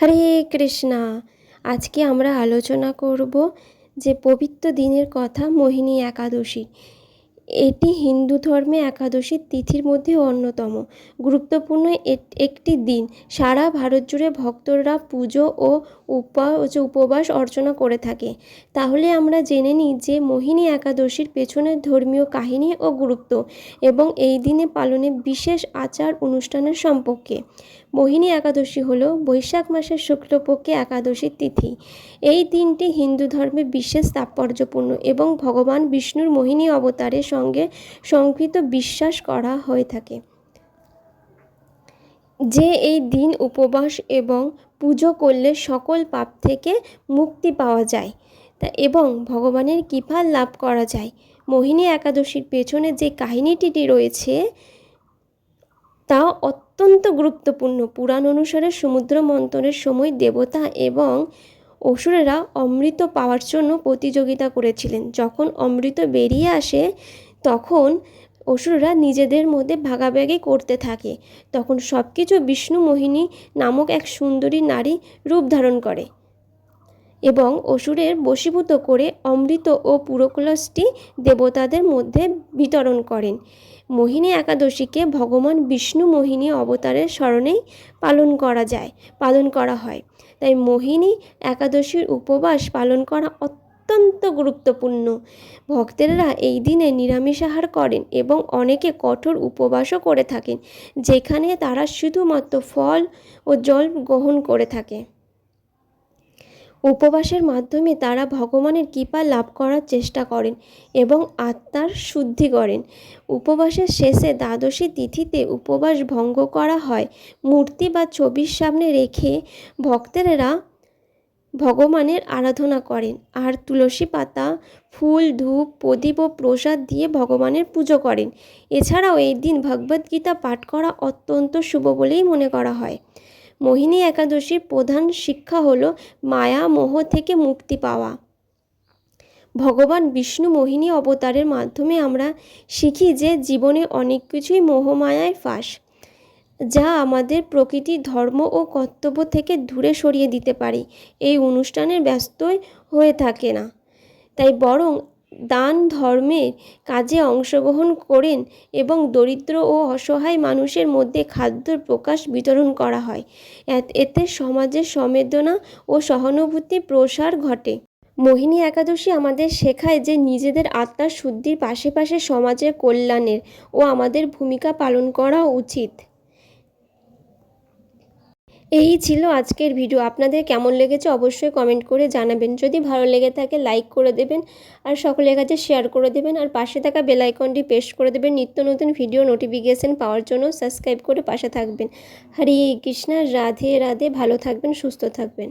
হরে কৃষ্ণা, আজকে আমরা আলোচনা করব যে পবিত্র দিনের কথা মোহিনী একাদশী। এটি হিন্দু ধর্মে একাদশীর তিথির মধ্যে অন্যতম। গুরুত্বপূর্ণ একটি দিন। সারা ভারত জুড়ে ভক্তরা পুজো ও উপা- হচ্ছে উপবাস অর্চনা করে থাকে। তাহলে আমরা জেনে নিই যে মোহিনী একাদশীর পেছনের ধর্মীয় কাহিনী ও গুরুত্ব এবং এই দিনে পালনে বিশেষ আচার অনুষ্ঠানের সম্পর্কে। মোহিনী একাদশী হলো বৈশাখ মাসের শুক্লপক্ষে একাদশীর তিথি। এই দিনটি হিন্দু ধর্মে বিশেষ তাৎপর্যপূর্ণ এবং ভগবান বিষ্ণুর মোহিনী অবতারের সঙ্গে সংকৃত বিশ্বাস করা হয়ে থাকে। যে এই দিন উপবাস এবং পুজো করলে সকল পাপ থেকে মুক্তি পাওয়া যায়। তা এবং ভগবানের কৃপা লাভ করা যায়। মোহিনী একাদশীর পেছনে যে কাহিনীটি রয়েছে, তা অত্যন্ত গুরুত্বপূর্ণ। পুরাণ অনুসারে সমুদ্র মন্থনের সময় দেবতা এবং অসুরেরা অমৃত পাওয়ার জন্য প্রতিযোগিতা করেছিলেন। যখন অমৃত বেরিয়ে আসে, তখন অসুররা নিজেদের মধ্যে ভাগাভাগি করতে থাকে। তখন সব কিছু বিষ্ণু মোহিনী নামক এক সুন্দরী নারী রূপ ধারণ করে এবং অসুরের বশীভূত করে অমৃত ও পুরকলসটি দেবতাদের মধ্যে বিতরণ করেন। মোহিনী একাদশীকে ভগবান বিষ্ণু মোহিনী অবতারের স্মরণেই পালন করা যায়, পালন করা হয়। তাই মোহিনী একাদশীর উপবাস পালন করা অত্যন্ত গুরুত্বপূর্ণ। ভক্তেরা এই দিনে নিরামিষ আহার করেন এবং অনেকে কঠোর উপবাসও করে থাকেন, যেখানে তারা শুধুমাত্র ফল ও জল গ্রহণ করে থাকে। উপবাসের মাধ্যমে তারা ভগবানের কৃপা লাভ করার চেষ্টা করেন এবং আত্মার শুদ্ধি করেন। উপবাসের শেষে দ্বাদশী তিথিতে উপবাস ভঙ্গ করা হয়। মূর্তি বা ছবির সামনে রেখে ভক্তেরা ভগবানের আরাধনা করেন। আর তুলসী পাতা, ফুল, ধূপ, প্রদীপ ও প্রসাদ দিয়ে ভগবানের পুজো করেন। এছাড়াও এই দিন ভগবদ্গীতা পাঠ করা অত্যন্ত শুভ বলেই মনে করা হয়। মোহিনী একাদশীর প্রধান শিক্ষা হলো মায়া, মোহ থেকে মুক্তি পাওয়া। ভগবান বিষ্ণু মোহিনী অবতারের মাধ্যমে আমরা শিখি যে জীবনে অনেক কিছুই মোহমায়ায় ফাঁস। যা আমাদের প্রকৃতি, ধর্ম ও কর্তব্য থেকে দূরে সরিয়ে দিতে পারে। এই অনুষ্ঠানের ব্যস্তই হয়ে থাকে না। তাই বরং দান ধর্মের কাজে অংশগ্রহণ করেন এবং দরিদ্র ও অসহায় মানুষের মধ্যে খাদ্যর প্রকাশ বিতরণ করা হয়। এত- সমাজের সংবেদনা ও সহানুভূতি প্রসার ঘটে। মোহিনী একাদশী আমাদের শেখায় যে নিজেদের আত্মার শুদ্ধির পাশে পাশে সমাজের কল্যাণের ও আমাদের ভূমিকা পালন করা উচিত। এই ছিল আজকের ভিডিও। আপনাদের কেমন লেগেছে অবশ্যই কমেন্ট করে জানাবেন। যদি ভালো লেগে থাকে লাইক করে দেবেন আর সকলের কাছে শেয়ার করে দেবেন। আর পাশে থাকা বেল আইকনটি প্রেস করে দেবেন। নিত্য নতুন ভিডিও নোটিফিকেশান পাওয়ার জন্য সাবস্ক্রাইব করে পাশে থাকবেন। হরে কৃষ্ণা, রাধে রাধে। ভালো থাকবেন, সুস্থ থাকবেন।